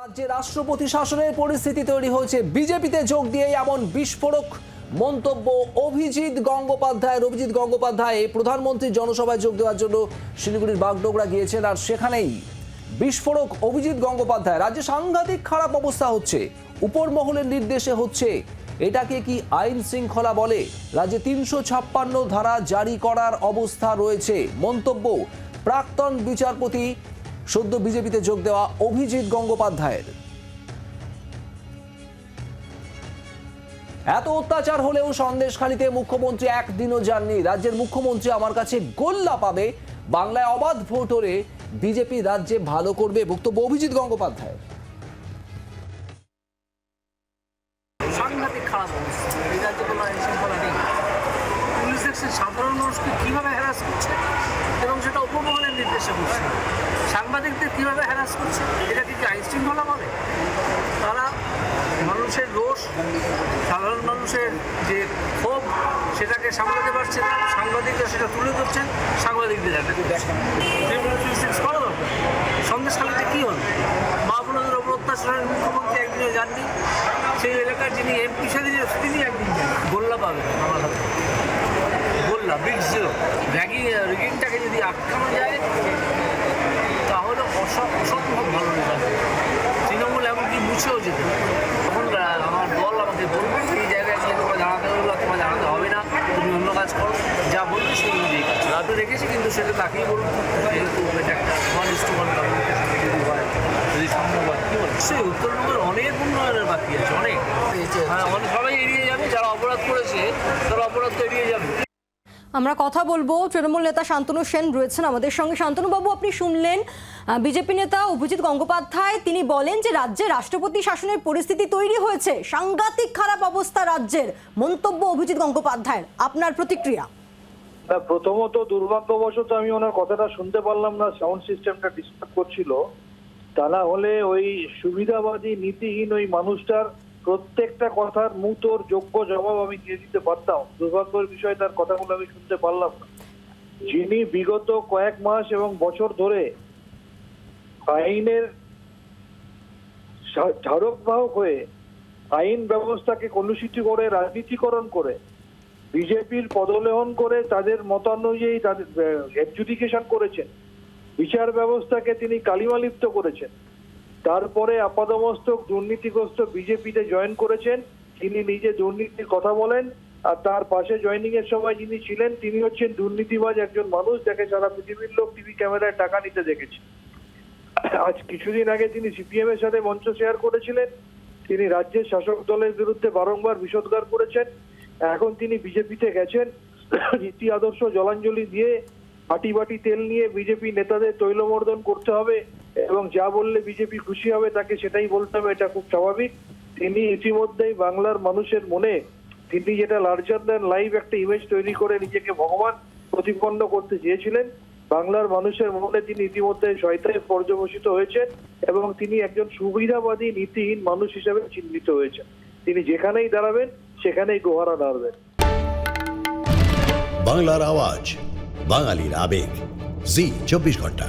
রাজ্যে রাষ্ট্রপতি শাসনের পরিস্থিতি তৈরি হয়েছে। বিজেপিতে যোগ দিয়ে এমন বিস্ফোরক মন্তব্য অভিজিৎ গঙ্গোপাধ্যায়ের অভিজিৎ গঙ্গোপাধ্যায় প্রধানমন্ত্রীর জনসভায় যোগ দেওয়ার জন্য শিলিগুড়ির বাগডোগরা গিয়েছেন আর সেখানেই বিস্ফোরক অভিজিৎ গঙ্গোপাধ্যায়। রাজ্যে সাংঘাতিক খারাপ অবস্থা হচ্ছে উপর মহলের নির্দেশে হচ্ছে। এটাকে কি আইন শৃঙ্খলা বলে? রাজ্যে তিনশো ছাপ্পান্ন ধারা জারি করার অবস্থা রয়েছে। মন্তব্য, প্রাক্তন বিচারপতি সদ্য বিজেপিতে যোগ দেওয়া অভিজিৎ গঙ্গোপাধ্যায়ের। এত অত্যাচার হলেও সন্দেশখালীতে মুখ্যমন্ত্রী একদিনও যাননি। রাজ্যের মুখ্যমন্ত্রী আমার কাছে গোল্লা পাবে। বাংলায় অবাধ ভোট হলে বিজেপি রাজ্যে ভালো করবে বক্তব্য অভিজিৎ গঙ্গোপাধ্যায় সাধারণ মানুষকে কীভাবে হ্যারাস করছে এবং সেটা উপমহলের নির্দেশে করছে। সাংবাদিকদের কীভাবে হ্যারাস করছে? এটাকে কি আইন শৃঙ্খলা বলে? তারা মানুষের রোষ, সাধারণ মানুষের যে ক্ষোভ, সেটাকে সামলাতে পারছে না। সাংবাদিকরা সেটা তুলে ধরছেন, সাংবাদিকদের একটা সন্দেশখালীতে কী হলো? মা বোনদের অত্যাচারের মুখ্যমন্ত্রী একদিনে যাননি। সেই এলাকার যিনি এমপি, সেদিন তিনি একদিন যান গোল্লা পাবেন আমার হাতে। গোল্লা বিগ জিরো র্যাগিং র্যাগিংটাকে যদি আটকানো যায় অসম্ভব ভালো রেজাল্ট তৃণমূল এমনকি মুছেও যেতে। তখন আমার দল আমাকে বলবে এই জায়গায় গিয়ে তোমার দাঁড়াতে হবে বা তোমার দাঁড়াতে হবে না। তুমি অন্য কাজ করো। যা বলবে সেই অনুযায়ী কাজ। রাতে রেখেছি কিন্তু সেটা তাকেই বলুন যেহেতু এটা একটা ওয়ান ইস টু ওয়ান যদি হয় যদি সম্ভব হয়। কী বলে সেই উত্তরবঙ্গের অনেক উন্নয়নের বাকি আছে অনেক। হ্যাঁ অনেক সবাই এড়িয়ে যাবে যারা অপরাধ করেছে তারা অপরাধ তো এড়িয়ে যাবে। আমরা কথা বলব। তৃণমূল নেতা শান্তনু সেন রয়েছেন আমাদের সঙ্গে। শান্তনুবাবু, আপনি শুনলেন বিজেপি নেতা অভিজিৎ গঙ্গোপাধ্যায়, তিনি বলেন যে রাজ্যে রাষ্ট্রপতি শাসনের পরিস্থিতি তৈরি হয়েছে। সাংঘাতিক খারাপ অবস্থা রাজ্যের। মন্তব্য অভিজিৎ গঙ্গোপাধ্যায়ের। আপনার প্রতিক্রিয়া? প্রথমত দুর্ভাগ্যবশত আমি ওনার কথাটা শুনতে পারলাম না সাউন্ড সিস্টেমটা ডিস্টার্ব করছিল। তা না হলে ওই সুবিধাবাদী, নীতিহীন ওই মানুষটার প্রত্যেকটা কথার মুতোর যোগ্য জবাব আমি দিয়ে দিতে পারতাম। দুর্ভাগ্যের বিষয়, তার কথাগুলো আমি শুনতে পারলাম না। যিনি বিগত কয়েক মাস এবং বছর ধরে আইনের ঝা- ঝাড়ক বাহক হয়ে আইন ব্যবস্থাকে কলুষিত করে, রাজনীতিকরণ করে, বিজেপির পদলেহন করে তাদের মতানুযায়ী তাদের এডজুডিকেশন করেছেন। বিচার ব্যবস্থাকে তিনি কালিমালিপ্ত করেছেন। তারপরে আপাদমস্তক দুর্নীতিগ্রস্ত বিজেপিতে জয়েন করেছেন। তিনি নিজে দুর্নীতির কথা বলেন আর তার পাশে জয়েনিং এর সময় যিনি ছিলেন, তিনি হচ্ছেন দুর্নীতিবাজ একজন মানুষ যাকে সারা পৃথিবীর লোক টিভি ক্যামেরায় টাকা নিতে দেখেছে। আজ কিছুদিন আগে তিনি সিপিএম এর সাথে মঞ্চ শেয়ার করেছিলেন। তিনি রাজ্যের শাসক দলের বিরুদ্ধে বারংবার বিষোদ্গার করেছেন। এখন তিনি বিজেপিতে গেছেন। নীতি আদর্শ জলাঞ্জলি দিয়ে বাটি বাটি তেল নিয়ে বিজেপি নেতাদের তৈলমর্দন করতে হবে। এবং যা বললে বিজেপি খুশি হবে তাকে সেটাই বলতে হবে, এটা খুব স্বাভাবিক। তিনি ইতিমধ্যেই বাংলার মানুষের মনে তিনি যেটা লার্জার দেন লাইভ একটা ইমেজ তৈরি করে নিজেকে ভগবান প্রতিপন্ন করতে চেয়েছিলেন, বাংলার মানুষের মনে তিনি ইতিমধ্যে শয়তায় পর্যবসিত হয়েছে এবং তিনি একজন সুবিধাবাদী, নীতিহীন মানুষ হিসেবে চিহ্নিত হয়েছেন। তিনি যেখানেই দাঁড়াবেন, সেখানেই গোহারা দাঁড়াবেন বাংলার আওয়াজ, বাঙালির আবেগ। জি, চব্বিশ ঘণ্টা।